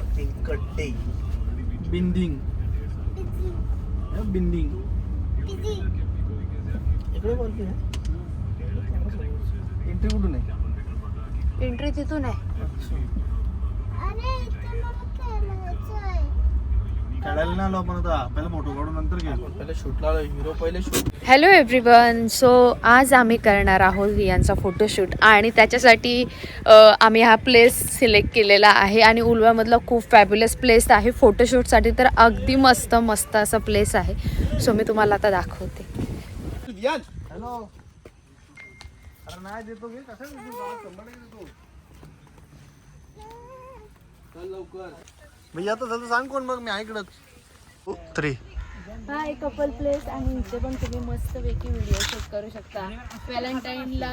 वाटते बिंदिंग बिंदिंग इकडे वरती एंट्री कुठून आहे? एंट्री तिथून आहे. खेळायला नाही आलो आपण आता. पहिला फोटो काढून नंतर घेऊ. पहिले शूटला आलो हिरो पहिले शूट हॅलो एव्हरीवन सो आज आम्ही करणार आहोत रियांचा फोटोशूट आणि त्याच्यासाठी अ, आम्ही हा प्लेस सिलेक्ट केलेला आहे. आणि उलव्यामधला खूप फॅब्युलस प्लेस आहे. फोटोशूटसाठी तर अगदी मस्त मस्त असा प्लेस आहे. सो मी तुम्हाला आता दाखवते. हॅलो अरे नाही देतो घे कसं देतो? शंभर टक्के देतो. चल लवकर. मी आता झालं सांग कोण मग मी ऐकडच थ्री हा एक कपल प्लेस आणि इथे पण तुम्ही मस्तपैकी व्हिडिओ शूट करू शकता. व्हॅलेंटाईनला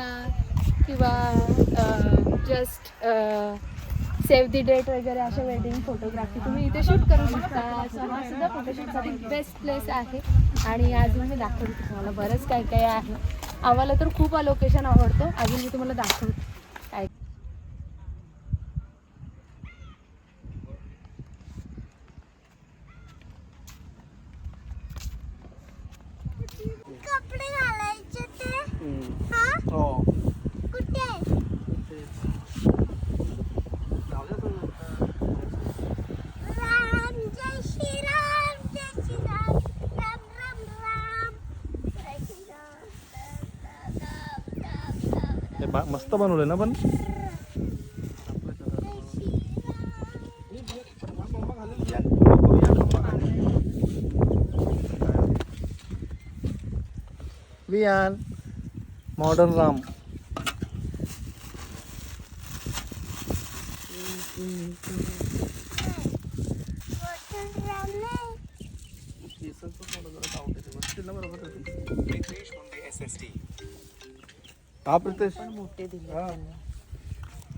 किंवा जस्ट सेव्ह दी डेट वगैरे अशा वेडिंग फोटोग्राफी तुम्ही इथे शूट करू शकता. सो हा सुद्धा फोटोशूटसाठी बेस्ट प्लेस आहे. आणि अजून मी दाखवते तुम्हाला बरंच काय काय आहे. आम्हाला तर खूप हा लोकेशन आवडतो. अजून मी तुम्हाला दाखवते काय कपडे घालायचे ते हा हो कुठे राम जय श्री राम जय श्री राम राम राम राम जय श्री राम राम राम राम हे बा- मस्त बनवलंय ना पण? वियान मॉडर्न राम. मोठं हा प्रितेश मोठे दिले. त्यांनी.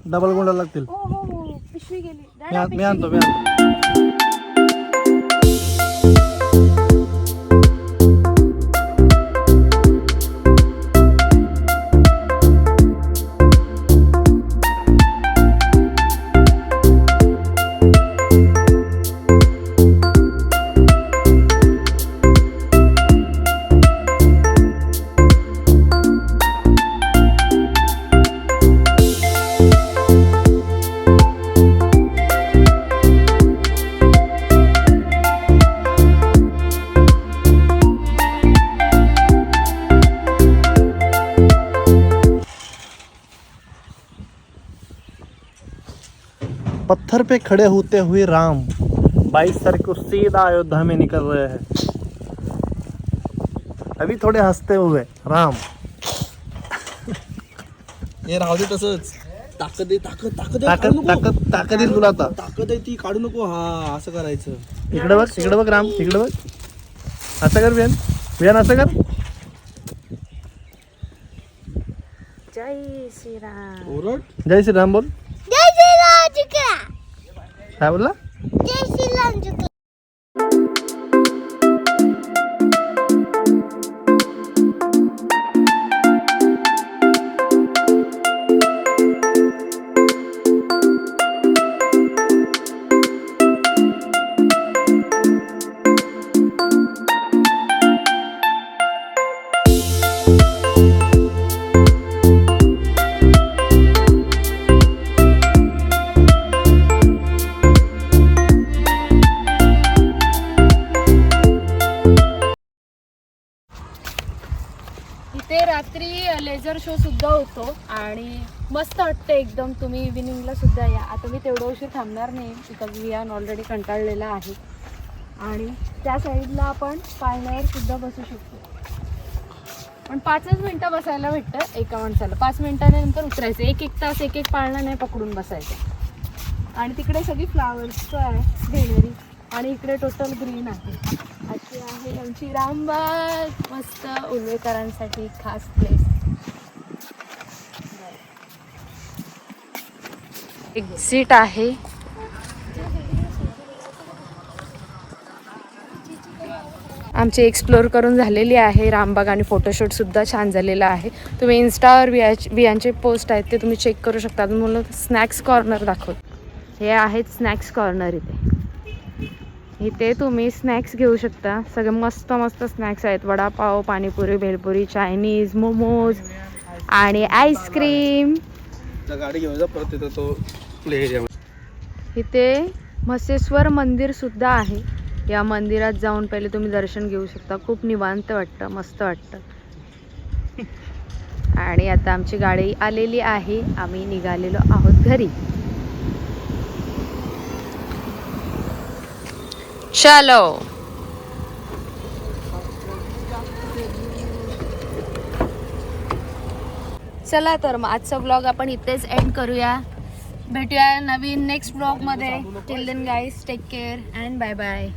डबल गोंडा लागतील हो हो हो पिशवी गेली मी मी आणतो मी. आणतो पत्थर पे खड़े होते हुए राम बाईस तारीख को सीधा अयोध्या में निकल रहे हैं। अभी थोड़े हंसते हुए राम। हे राहू दे तसंच। ताकद आहे ताकद ताकद आहे, ताकद काढू नको. ताकद ताकद येईल तुला आता। ताकद आहे ती काढू नको. हा असं करायचं. इकडे बघ इकडे बघ राम इकडे बघ. असं कर बियान. बियान असं कर. जय श्रीराम. ओरड. जय श्री राम बोल. जय श्री राम जुकरा काय बोलला? रात्री लेझर शो सुद्धा होतो आणि मस्त वाटतं एकदम. तुम्ही इव्हिनिंगला सुद्धा या. आता मी तेवढं उशीर थांबणार नाही बिकॉज वियान ऑलरेडी कंटाळलेला आहे. आणि त्या साईडला आपण पाळण्यावर सुद्धा बसू शकतो. पण पाचच मिनटं बसायला भेटतं एका माणसाला. पाच मिनिटानंतर उतरायचं. एक एक तास एक एक पाळणा नाही पकडून बसायचं. आणि तिकडे सगळी फ्लावर्सचं आहे ग्रीनरी आणि इकडे टोटल ग्रीन आहे. अशी आहे आमची रामबाग. मस्त उल्वेकरांसाठी खास प्लेस एक्झिट आहे. आमची एक्सप्लोर करून झालेली आहे. रामबाग आणि फोटोशूट सुद्धा छान झालेला आहे. तुम्ही इन्स्टावर विया वियांचे पोस्ट आहेत ते तुम्ही चेक करू शकता. म्हणून स्नॅक्स कॉर्नर दाखवत. हे आहेत स्नॅक्स कॉर्नर इथे. इथे तुम्ही स्नॅक्स घेऊ शकता. सगळे मस्त मस्त स्नॅक्स आहेत. वडापाव पाणीपुरी भेलपुरी चायनीज मोमोज आणि आईस्क्रीम इथे म्हसेश्वर मंदिर सुद्धा आहे. या मंदिरात जाऊन पहिले तुम्ही दर्शन घेऊ शकता. खूप निवांत वाटतं मस्त वाटतं. आणि आता आमची गाडी आलेली आहे. आम्ही निघालेलो आहोत घरी. चलो चला तर मग आजचा ब्लॉग आपण इथेच एंड करूया. भेटूया नवीन नेक्स्ट ब्लॉगमध्ये till then guys take care and bye bye